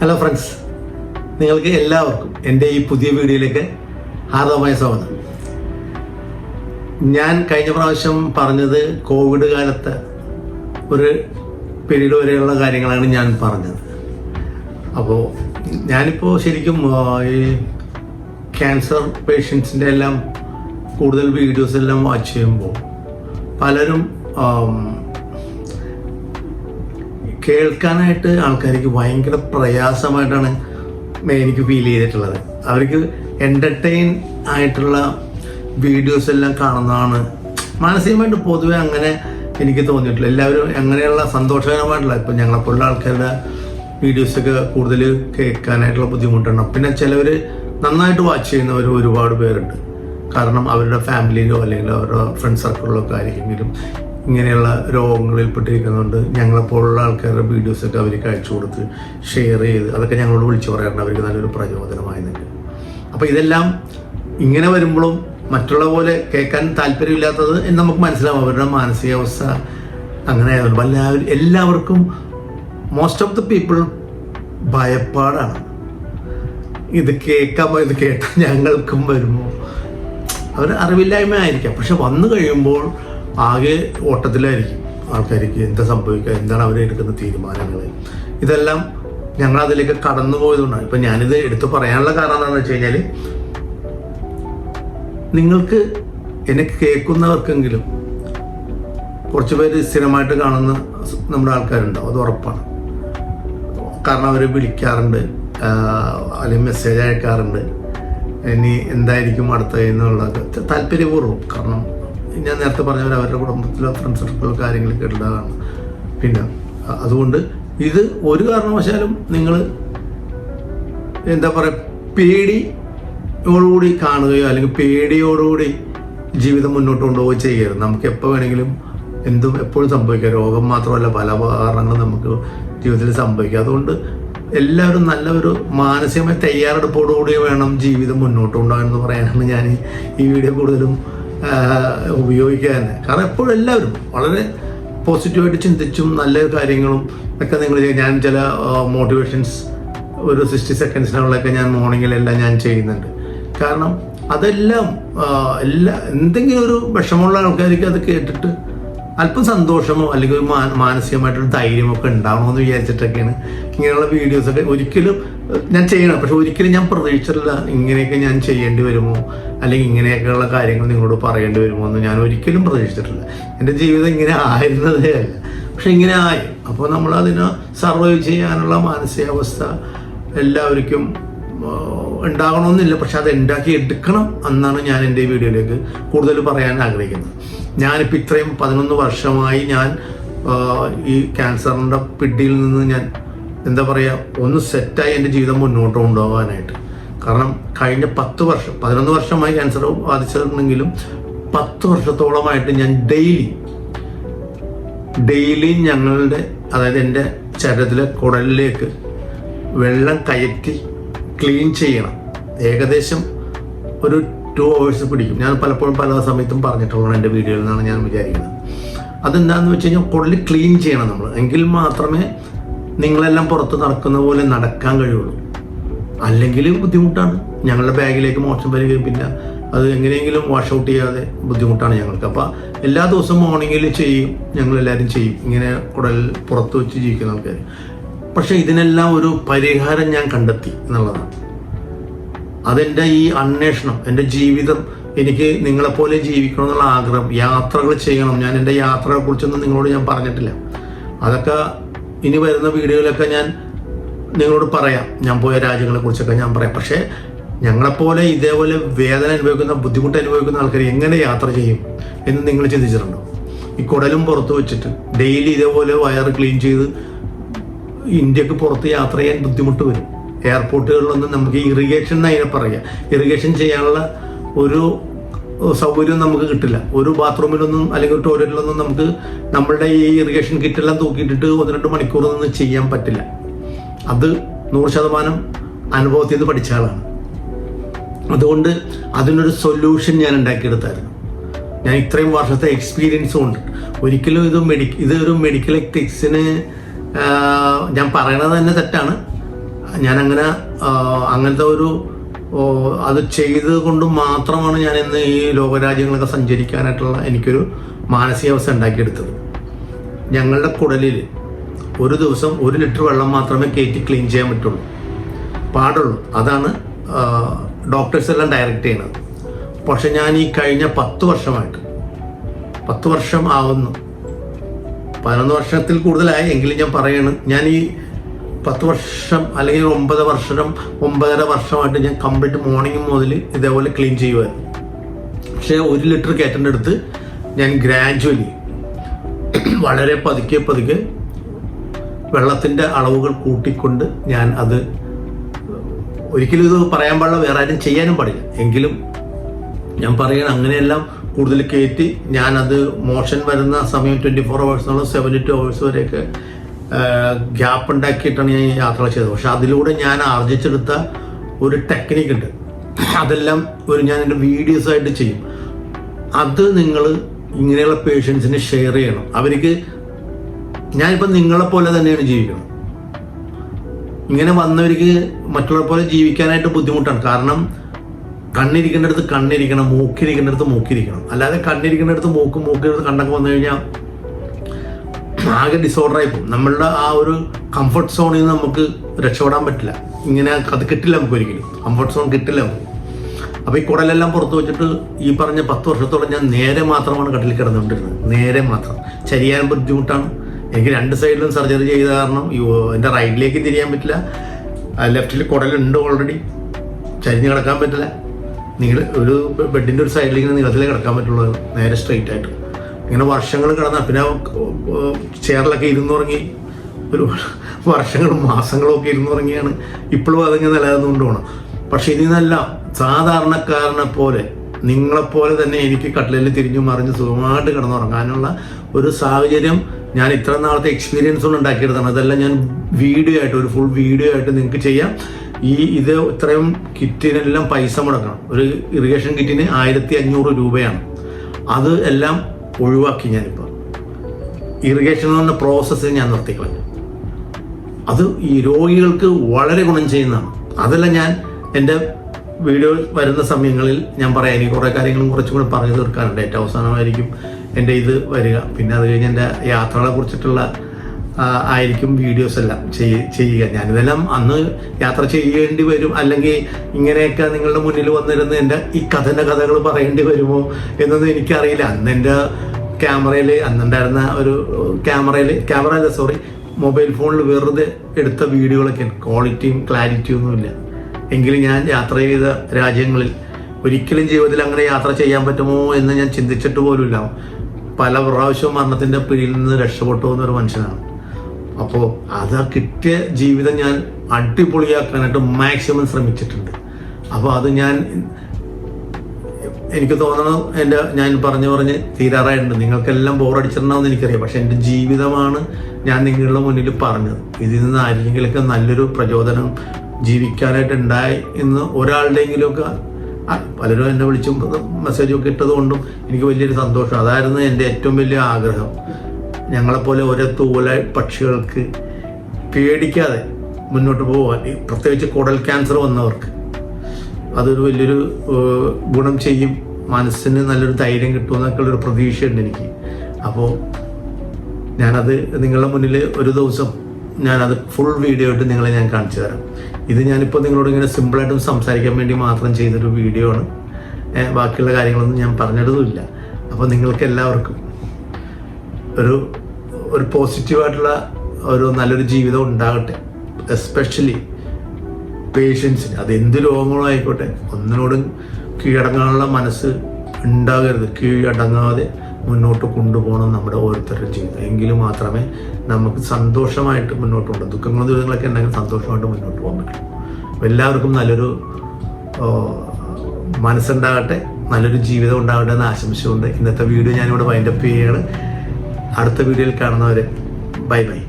Hello friends നിങ്ങൾക്ക് എല്ലാവർക്കും എന്റെ ഈ പുതിയ വീഡിയോയിലേക്ക് ഹാർദവമായ സ്വാഗതം. ഞാൻ കഴിഞ്ഞ പ്രാവശ്യം പറഞ്ഞത് കോവിഡ് കാലത്ത് ഒരു പീരീഡ് വരെയുള്ള കാര്യങ്ങളാണ് ഞാൻ പറഞ്ഞത്. അപ്പോൾ ഞാനിപ്പോൾ ശരിക്കും ഈ ക്യാൻസർ പേഷ്യൻസിന്റെ എല്ലാം കൂടുതൽ വീഡിയോസ് എല്ലാം വാച്ച് ചെയ്യുമ്പോൾ പലരും കേൾക്കാനായിട്ട് ആൾക്കാർക്ക് ഭയങ്കര പ്രയാസമായിട്ടാണ് എനിക്ക് ഫീൽ ചെയ്തിട്ടുള്ളത്. അവർക്ക് എന്റർടൈൻ ആയിട്ടുള്ള വീഡിയോസ് എല്ലാം കാണുന്നതാണ്. മാനസികമായിട്ട് പൊതുവെ അങ്ങനെ എനിക്ക് തോന്നിയിട്ടില്ല. എല്ലാവരും അങ്ങനെയുള്ള സന്തോഷകരമായിട്ടുള്ള ഇപ്പം ഞങ്ങളെപ്പോലുള്ള ആൾക്കാരുടെ വീഡിയോസൊക്കെ കൂടുതൽ കേൾക്കാനായിട്ടുള്ള ബുദ്ധിമുട്ടാണ്. പിന്നെ ചിലവർ നന്നായിട്ട് വാച്ച് ചെയ്യുന്നവർ ഒരുപാട് പേരുണ്ട്. കാരണം അവരുടെ ഫാമിലിയിലോ അല്ലെങ്കിൽ അവരുടെ ഫ്രണ്ട് സർക്കിളിലോ ഒക്കെ ആയിരിക്കെങ്കിലും ഇങ്ങനെയുള്ള രോഗങ്ങളിൽ പെട്ടിരിക്കുന്നതുകൊണ്ട് ഞങ്ങളെപ്പോലുള്ള ആൾക്കാരുടെ വീഡിയോസൊക്കെ അവർക്ക് അയച്ചു കൊടുത്ത് ഷെയർ ചെയ്ത് അതൊക്കെ ഞങ്ങളോട് വിളിച്ചു പറയാറുണ്ട്. അവർക്ക് നല്ലൊരു പ്രചോദനമായി നിൽക്കും. അപ്പോൾ ഇതെല്ലാം ഇങ്ങനെ വരുമ്പോഴും മറ്റുള്ള പോലെ കേൾക്കാൻ താല്പര്യമില്ലാത്തത് നമുക്ക് മനസ്സിലാവും. അവരുടെ മാനസികാവസ്ഥ അങ്ങനെ ആയതുകൊണ്ട് എല്ലാവരും എല്ലാവർക്കും മോസ്റ്റ് ഓഫ് ദ പീപ്പിൾ ഭയപ്പാടാണ്. ഇത് കേൾക്കാൻ ഇത് കേട്ടാൽ ഞങ്ങൾക്കും വരുമോ? അവർ അറിവില്ലായ്മ ആയിരിക്കാം പക്ഷെ വന്നു കഴിയുമ്പോൾ ആകെ ഓട്ടത്തിലായിരിക്കും ആൾക്കാർക്ക് എന്താ സംഭവിക്കുക എന്താണ് അവരെടുക്കുന്ന തീരുമാനങ്ങൾ ഇതെല്ലാം ഞങ്ങൾ അതിലേക്ക് കടന്നു പോയതുകൊണ്ടാണ്. ഇപ്പം ഞാനിത് എടുത്തു പറയാനുള്ള കാരണം എന്താണെന്ന് വെച്ച് കഴിഞ്ഞാൽ നിങ്ങൾക്ക് എന്നെ കേൾക്കുന്നവർക്കെങ്കിലും കുറച്ച് പേര് സ്ഥിരമായിട്ട് കാണുന്ന നമ്മുടെ ആൾക്കാരുണ്ടാവും അത് ഉറപ്പാണ്. കാരണം അവർ വിളിക്കാറുണ്ട് അല്ലെങ്കിൽ മെസ്സേജ് അയക്കാറുണ്ട്. ഇനി എന്തായിരിക്കും അടുത്ത എന്നുള്ളത് താല്പര്യപൂർവം. കാരണം ഞാൻ നേരത്തെ പറഞ്ഞവർ അവരുടെ കുടുംബത്തിലോ ഫ്രണ്ട് സർക്കിളോ കാര്യങ്ങളൊക്കെ ഉണ്ടാകാണ് പിന്നെ അതുകൊണ്ട് ഇത് ഒരു കാരണവശാലും നിങ്ങൾ എന്താ പറയുക പേടിയോടുകൂടി കാണുകയോ അല്ലെങ്കിൽ പേടിയോടുകൂടി ജീവിതം മുന്നോട്ട് കൊണ്ടുപോകുകയോ ചെയ്യരുത്. നമുക്ക് എപ്പോൾ വേണമെങ്കിലും എന്തും എപ്പോഴും സംഭവിക്കാം. രോഗം മാത്രമല്ല പല കാരണങ്ങളും നമുക്ക് ജീവിതത്തിൽ സംഭവിക്കാം. അതുകൊണ്ട് എല്ലാവരും നല്ലൊരു മാനസികമായ തയ്യാറെടുപ്പോടുകൂടി വേണം ജീവിതം മുന്നോട്ട് കൊണ്ടുപോകാൻ എന്ന് പറയാനാണ് ഞാൻ ഈ- വീഡിയോ കൂടുതലും ഉപയോഗിക്കുക തന്നെ കാരണം എപ്പോഴും എല്ലാവരും വളരെ പോസിറ്റീവായിട്ട് ചിന്തിച്ചും നല്ല കാര്യങ്ങളും ഒക്കെ നിങ്ങൾ ഞാൻ ചില മോട്ടിവേഷൻസ് ഒരു സിക്സ്റ്റി സെക്കൻഡ്സിനുള്ളൊക്കെ ഞാൻ മോർണിംഗിലെല്ലാം ഞാൻ ചെയ്യുന്നുണ്ട്. കാരണം അതെല്ലാം എല്ലാ എന്തെങ്കിലും ഒരു വിഷമമുള്ള ആൾക്കാർക്ക് അത് കേട്ടിട്ട് അല്പം സന്തോഷമോ അല്ലെങ്കിൽ ഒരു മാനസികമായിട്ടൊരു ധൈര്യമൊക്കെ ഉണ്ടാവണമെന്ന് വിചാരിച്ചിട്ടൊക്കെയാണ് ഇങ്ങനെയുള്ള വീഡിയോസൊക്കെ ഒരിക്കലും ഞാൻ ചെയ്യണം. പക്ഷെ ഒരിക്കലും ഞാൻ പ്രതീക്ഷിച്ചിട്ടില്ല ഇങ്ങനെയൊക്കെ ഞാൻ ചെയ്യേണ്ടി വരുമോ അല്ലെങ്കിൽ ഇങ്ങനെയൊക്കെയുള്ള കാര്യങ്ങൾ നിങ്ങളോട് പറയേണ്ടി വരുമോ എന്ന് ഞാൻ ഒരിക്കലും പ്രതീക്ഷിച്ചിട്ടില്ല. എന്റെ ജീവിതം ഇങ്ങനെ ആയിരുന്നതേ അല്ല. പക്ഷെ ഇങ്ങനെ ആയി. അപ്പോൾ നമ്മൾ അതിനെ സർവൈവ് ചെയ്യാനുള്ള മാനസികാവസ്ഥ എല്ലാവർക്കും ഉണ്ടാകണമെന്നില്ല. പക്ഷെ അത് ഉണ്ടാക്കി എടുക്കണം എന്നാണ് ഞാൻ എന്റെ വീഡിയോയിലേക്ക് കൂടുതൽ പറയാൻ ആഗ്രഹിക്കുന്നത്. ഞാനിപ്പോൾ ഇത്രയും പതിനൊന്ന് വർഷമായി ഞാൻ ഈ ക്യാൻസറിന്റെ പിടിയിൽ നിന്ന് ഞാൻ എന്താ പറയുക ഒന്ന് സെറ്റായി എന്റെ ജീവിതം മുന്നോട്ട് കൊണ്ടുപോകാനായിട്ട്. കാരണം കഴിഞ്ഞ പത്ത് വർഷം പതിനൊന്ന് വർഷമായി ക്യാൻസർ ബാധിച്ചിട്ടുണ്ടെങ്കിലും പത്ത് വർഷത്തോളമായിട്ട് ഞാൻ ഡെയിലി ഡെയിലി ഞങ്ങളുടെ അതായത് എന്റെ ശരീരത്തിലെ കുടലിലേക്ക് വെള്ളം കയറ്റി ക്ലീൻ ചെയ്യണം. ഏകദേശം ഒരു ടു അവേഴ്സ് പിടിക്കും. ഞാൻ പലപ്പോഴും പല സമയത്തും പറഞ്ഞിട്ടുള്ളതാണ് എന്റെ വീഡിയോയിൽ നിന്നാണ് ഞാൻ വിചാരിക്കുന്നത്. അതെന്താണെന്ന് വെച്ച് കഴിഞ്ഞാൽ കൊള്ളി ക്ലീൻ ചെയ്യണം നമ്മൾ. എങ്കിൽ മാത്രമേ നിങ്ങളെല്ലാം പുറത്ത് നടക്കുന്ന പോലെ നടക്കാൻ കഴിയുള്ളൂ. അല്ലെങ്കിൽ ബുദ്ധിമുട്ടാണ്. ഞങ്ങളുടെ ബാഗിലേക്ക് മോശം വരികയും പിന്നെ അത് എങ്ങനെയെങ്കിലും വാഷ് ഔട്ട് ചെയ്യാതെ ബുദ്ധിമുട്ടാണ് ഞങ്ങൾക്ക്. അപ്പോൾ എല്ലാ ദിവസവും മോർണിംഗിൽ ചെയ്യും. ഞങ്ങൾ എല്ലാവരും ചെയ്യും. ഇങ്ങനെ കുടൽ പുറത്ത് വെച്ച് ജീവിക്കുന്ന ആൾക്കാർ പക്ഷേ ഇതിനെല്ലാം ഒരു പരിഹാരം ഞാൻ കണ്ടെത്തി എന്നുള്ളതാണ്. അതെന്റെ ഈ അന്വേഷണം എന്റെ ജീവിതം എനിക്ക് നിങ്ങളെപ്പോലെ ജീവിക്കണം എന്നുള്ള ആഗ്രഹം യാത്രകൾ ചെയ്യണം. ഞാൻ എന്റെ യാത്രകളെ കുറിച്ചൊന്നും നിങ്ങളോട് ഞാൻ പറഞ്ഞിട്ടില്ല. അതൊക്കെ ഇനി വരുന്ന വീഡിയോയിലൊക്കെ ഞാൻ നിങ്ങളോട് പറയാം. ഞാൻ പോയ രാജ്യങ്ങളെ കുറിച്ചൊക്കെ ഞാൻ പറയാം. പക്ഷേ ഞങ്ങളെപ്പോലെ ഇതേപോലെ വേദന അനുഭവിക്കുന്ന ബുദ്ധിമുട്ട് അനുഭവിക്കുന്ന ആൾക്കാർ എങ്ങനെ യാത്ര ചെയ്യും എന്ന് നിങ്ങൾ ചിന്തിച്ചിട്ടുണ്ടോ? ഈ കുടലും പുറത്ത് വെച്ചിട്ട് ഡെയിലി ഇതേപോലെ വയർ ക്ലീൻ ചെയ്ത് ഇന്ത്യയ്ക്ക് പുറത്ത് യാത്ര ചെയ്യാൻ ബുദ്ധിമുട്ട് വരും. എയർപോർട്ടുകളിലൊന്നും നമുക്ക് ഇറിഗേഷൻ അതിനെ പറയാം ഇറിഗേഷൻ ചെയ്യാനുള്ള ഒരു സൗകര്യം നമുക്ക് കിട്ടില്ല. ഒരു ബാത്റൂമിലൊന്നും അല്ലെങ്കിൽ ടോയ്ലറ്റിലൊന്നും നമുക്ക് നമ്മളുടെ ഈ ഇറിഗേഷൻ കിറ്റെല്ലാം തൂക്കിയിട്ടിട്ട് ഒന്ന് രണ്ട് മണിക്കൂർ നിന്ന് ചെയ്യാൻ പറ്റില്ല. അത് നൂറ് ശതമാനം അനുഭവത്തിൽ നിന്ന് പഠിച്ച ആളാണ്. അതുകൊണ്ട് അതിനൊരു സൊല്യൂഷൻ ഞാൻ ഉണ്ടാക്കിയെടുത്തായിരുന്നു. ഞാൻ ഇത്രയും വർഷത്തെ എക്സ്പീരിയൻസ് കൊണ്ട്. ഒരിക്കലും ഇത് മെഡി ഇതൊരു മെഡിക്കൽ എത്തിക്സിന് ഞാൻ പറയണത് തന്നെ തെറ്റാണ്. ഞാനങ്ങനെ അങ്ങനത്തെ ഒരു അത് ചെയ്തത് കൊണ്ട് മാത്രമാണ് ഞാൻ ഇന്ന് ഈ ലോകരാജ്യങ്ങളൊക്കെ സഞ്ചരിക്കാനായിട്ടുള്ള എനിക്കൊരു മാനസികാവസ്ഥ ഉണ്ടാക്കിയെടുത്തത്. ഞങ്ങളുടെ കുടലിൽ ഒരു ദിവസം ഒരു ലിറ്റർ വെള്ളം മാത്രമേ കയറ്റി ക്ലീൻ ചെയ്യാൻ പറ്റുള്ളൂ. പാടുള്ളൂ. അതാണ് ഡോക്ടേഴ്സ് എല്ലാം ഡയറക്റ്റ് ചെയ്യണത് പക്ഷെ ഞാൻ ഈ കഴിഞ്ഞ പത്ത് വർഷമായിട്ട് പത്ത് വർഷം ആവുന്നു. പതിനൊന്ന് വർഷത്തിൽ കൂടുതലായി എങ്കിലും ഞാൻ പറയണം ഞാൻ ഈ പത്ത് വർഷം അല്ലെങ്കിൽ ഒമ്പത് വർഷം ഒമ്പതര വർഷമായിട്ട് ഞാൻ കംപ്ലീറ്റ് മോർണിംഗ് മുതൽ ഇതേപോലെ ക്ലീൻ ചെയ്യുമായിരുന്നു പക്ഷേ ഒരു ലിറ്റർ കയറ്റന്റെ അടുത്ത് ഞാൻ ഗ്രാജുവലി വളരെ പതുക്കെ പതുക്കെ വെള്ളത്തിന്റെ അളവുകൾ കൂട്ടിക്കൊണ്ട് ഞാൻ അത് ഒരിക്കലും ഇത് പറയാൻ പാടില്ല വേറെ ആരും ചെയ്യാനും പാടില്ല. എങ്കിലും ഞാൻ പറയണം അങ്ങനെയെല്ലാം കൂടുതൽ കയറ്റി ഞാനത് മോഷൻ വരുന്ന സമയം ട്വന്റി ഫോർ അവേഴ്സ് എന്നുള്ള സെവന്റി ടു അവേഴ്സ് വരെയൊക്കെ ഗ്യാപ്പ് ഉണ്ടാക്കിയിട്ടാണ് ഞാൻ യാത്ര ചെയ്തത്. പക്ഷെ അതിലൂടെ ഞാൻ ആർജിച്ചെടുത്ത ഒരു ടെക്നിക്ക് ഉണ്ട്. അതെല്ലാം ഒരു ഞാൻ എന്റെ വീഡിയോസ് ആയിട്ട് ചെയ്യും. അത് നിങ്ങൾ ഇങ്ങനെയുള്ള പേഷ്യൻസിന് ഷെയർ ചെയ്യണം. അവർക്ക് ഞാനിപ്പോൾ നിങ്ങളെ പോലെ തന്നെയാണ് ജീവിക്കുന്നത്. ഇങ്ങനെ വന്നവർക്ക് മറ്റുള്ളവരെ പോലെ ജീവിക്കാനായിട്ട് ബുദ്ധിമുട്ടാണ്. കാരണം കണ്ണിരിക്കേണ്ടടുത്ത് കണ്ണിരിക്കണം മൂക്കിരിക്കേണ്ടടുത്ത് മൂക്കിരിക്കണം. അല്ലാതെ കണ്ണിരിക്കേണ്ടടുത്ത് മൂക്കും മൂക്കിനടുത്ത് കണ്ണൊക്കെ വന്നു കഴിഞ്ഞാൽ ആകെ ഡിസോർഡർ ആയി പോകും. നമ്മളുടെ ആ ഒരു കംഫർട്ട് സോണിൽ നിന്ന് നമുക്ക് രക്ഷപ്പെടാൻ പറ്റില്ല. ഇങ്ങനെ അത് കിട്ടില്ല നമുക്ക് ഒരിക്കലും. കംഫർട്ട് സോൺ കിട്ടില്ല നമുക്ക്. അപ്പോൾ ഈ കുടലെല്ലാം പുറത്ത് വെച്ചിട്ട് ഈ പറഞ്ഞ പത്ത് വർഷത്തോളം ഞാൻ നേരെ മാത്രമാണ് കട്ടിൽ കിടന്നുകൊണ്ടിരുന്നത്. നേരെ മാത്രം. ചരിയാൻ ബുദ്ധിമുട്ടാണ്. എനിക്ക് രണ്ട് സൈഡിലും സർജറി ചെയ്ത കാരണം എന്റെ റൈറ്റിലേക്ക് തിരിയാൻ പറ്റില്ല. ലെഫ്റ്റിൽ കുടലുണ്ട് ഓൾറെഡി ചരിഞ്ഞ് കിടക്കാൻ പറ്റില്ല. നിങ്ങൾ ഒരു ബെഡിന്റെ ഒരു ഇങ്ങനെ നീളത്തിലേ കിടക്കാൻ പറ്റുള്ളൂ. നേരെ സ്ട്രെയിറ്റ് ആയിട്ട്. ഇങ്ങനെ വർഷങ്ങൾ കടന്ന. പിന്നെ ചെയറിലൊക്കെ ഇരുന്നുറങ്ങി. ഒരു വർഷങ്ങളും മാസങ്ങളും ഒക്കെ ഇരുന്നുറങ്ങിയാണ്. ഇപ്പോഴും അതിങ്ങനെ നിലനിന്നുകൊണ്ട് പോകണം പക്ഷെ ഇനി നല്ല സാധാരണക്കാരനെ പോലെ നിങ്ങളെപ്പോലെ തന്നെ എനിക്ക് കട്ടിലിൽ തിരിഞ്ഞു മറിഞ്ഞ് സുഖമായിട്ട് കിടന്നുറങ്ങാനുള്ള ഒരു സാഹചര്യം ഞാൻ ഇത്ര നാളത്തെ എക്സ്പീരിയൻസ് കൊണ്ട് ഉണ്ടാക്കിയെടുത്താണ്. അതെല്ലാം ഞാൻ വീഡിയോ ആയിട്ട് ഒരു ഫുൾ വീഡിയോ ആയിട്ട് നിങ്ങൾക്ക് ചെയ്യാം. ഈ ഇത് ഇത്രയും കിറ്റിനെല്ലാം പൈസ മുടക്കണം. ഒരു ഇറിഗേഷൻ കിറ്റിന് ആയിരത്തി അഞ്ഞൂറ് രൂപയാണ്. അത് എല്ലാം ഒഴിവാക്കി ഞാനിപ്പോൾ ഇറിഗേഷൻ എന്ന പ്രോസസ്സ് ഞാൻ നിർത്തിക്കളഞ്ഞു അത് ഈ രോഗികൾക്ക് വളരെ ഗുണം ചെയ്യുന്നതാണ്. അതല്ല ഞാൻ എന്റെ വീഡിയോ വരുന്ന സമയങ്ങളിൽ ഞാൻ പറയാം എനിക്ക് കുറേ കാര്യങ്ങളും കുറച്ചും കൂടി പറഞ്ഞു തീർക്കാനുണ്ട്. ഏറ്റവും അവസാനമായിരിക്കും എന്റെ ഇത് വരിക. പിന്നെ അത് കഴിഞ്ഞ് എന്റെ യാത്രകളെ കുറിച്ചിട്ടുള്ള ആയിരിക്കും വീഡിയോസ് എല്ലാം ചെയ്യ- ചെയ്യുക. ഞാനിതെല്ലാം അന്ന് യാത്ര ചെയ്യേണ്ടി വരും. അല്ലെങ്കിൽ ഇങ്ങനെയൊക്കെ നിങ്ങളുടെ മുന്നിൽ വന്നിരുന്ന് എന്റെ ഈ കഥന്റെ കഥകൾ പറയേണ്ടി വരുമോ എന്നൊന്നും എനിക്കറിയില്ല. അന്ന് എന്റെ ക്യാമറയിൽ അന്നുണ്ടായിരുന്ന ഒരു ക്യാമറയിൽ ക്യാമറ അല്ല സോറി മൊബൈൽ ഫോണിൽ വെറുതെ എടുത്ത വീഡിയോകളൊക്കെ ക്വാളിറ്റിയും ക്ലാരിറ്റിയും ഒന്നുമില്ല. എങ്കിലും ഞാൻ യാത്ര ചെയ്ത രാജ്യങ്ങളിൽ ഒരിക്കലും ജീവിതത്തിൽ അങ്ങനെ യാത്ര ചെയ്യാൻ പറ്റുമോ എന്ന് ഞാൻ ചിന്തിച്ചിട്ട് പോലുമില്ല പല പ്രാവശ്യവും മരണത്തിന്റെ പിടിയിൽ നിന്ന് രക്ഷപ്പെട്ടു എന്നൊരു മനുഷ്യനാണ്. അപ്പോൾ അത് കിട്ടിയ ജീവിതം ഞാൻ അടിപൊളിയാക്കാനായിട്ട് മാക്സിമം ശ്രമിച്ചിട്ടുണ്ട്. അപ്പോൾ അത് ഞാൻ എനിക്ക് തോന്നണം എന്റെ ഞാൻ പറഞ്ഞു പറഞ്ഞ് തീരാറായിട്ടുണ്ട്. നിങ്ങൾക്കെല്ലാം ബോറടിച്ചിട്ടുണ്ടാവുമെന്ന് എനിക്കറിയാം. പക്ഷെ എന്റെ ജീവിതമാണ് ഞാൻ നിങ്ങളുടെ മുന്നിൽ പറഞ്ഞത്. ഇതിൽ നിന്ന് ആരെങ്കിലുമൊക്കെ നല്ലൊരു പ്രചോദനം ജീവിക്കാനായിട്ട് ഉണ്ടായി എന്ന് ഒരാളുടെയെങ്കിലുമൊക്കെ പലരും എന്നെ വിളിച്ചും മെസ്സേജൊക്കെ ഇട്ടത് കൊണ്ടും എനിക്ക് വലിയൊരു സന്തോഷം. അതായിരുന്നു എന്റെ ഏറ്റവും വലിയ ആഗ്രഹം. ഞങ്ങളെപ്പോലെ ഓരോ തൂവല പക്ഷികൾക്ക് പേടിക്കാതെ മുന്നോട്ട് പോകാൻ പ്രത്യേകിച്ച് കുടൽ ക്യാൻസർ വന്നവർക്ക്. അതൊരു വലിയൊരു ഗുണം ചെയ്യും. മനസ്സിന് നല്ലൊരു ധൈര്യം കിട്ടുമെന്നൊക്കെ ഉള്ളൊരു പ്രതീക്ഷയുണ്ട് എനിക്ക്. അപ്പോൾ ഞാനത് നിങ്ങളുടെ മുന്നിൽ ഒരു ദിവസം ഞാനത് ഫുൾ വീഡിയോ ആയിട്ട് നിങ്ങളെ ഞാൻ കാണിച്ചു തരാം. ഇത് ഞാനിപ്പോൾ നിങ്ങളോട് ഇങ്ങനെ സിമ്പിളായിട്ടും സംസാരിക്കാൻ വേണ്ടി മാത്രം ചെയ്തൊരു വീഡിയോ ആണ്. ബാക്കിയുള്ള കാര്യങ്ങളൊന്നും ഞാൻ പറഞ്ഞിട്ടതുമില്ല അപ്പോൾ നിങ്ങൾക്ക് എല്ലാവർക്കും ഒരു ഒരു പോസിറ്റീവായിട്ടുള്ള ഒരു നല്ലൊരു ജീവിതം ഉണ്ടാകട്ടെ. എസ്പെഷ്യലി പേഷ്യൻസിന് അത് എന്ത് രോഗങ്ങളും ആയിക്കോട്ടെ ഒന്നിനോടും കീഴടങ്ങാനുള്ള മനസ്സ് ഉണ്ടാകരുത്. കീഴടങ്ങാതെ മുന്നോട്ട് കൊണ്ടുപോകണം നമ്മുടെ ഓരോരുത്തരുടെ ജീവിതം. എങ്കിൽ മാത്രമേ നമുക്ക് സന്തോഷമായിട്ട് മുന്നോട്ട് പോകണം ദുഃഖങ്ങളും ദുരിതങ്ങളൊക്കെ ഉണ്ടെങ്കിൽ സന്തോഷമായിട്ട് മുന്നോട്ട് പോകാൻ പറ്റും. എല്ലാവർക്കും നല്ലൊരു മനസ്സുണ്ടാകട്ടെ നല്ലൊരു ജീവിതം ഉണ്ടാകട്ടെ എന്ന് ആശംസിച്ചുകൊണ്ട് ഇന്നത്തെ വീഡിയോ ഞാനിവിടെ വൈൻഡപ്പ് ചെയ്യുകയാണ്. അടുത്ത വീഡിയോയിൽ കാണുന്നവരെ ബൈ ബൈ.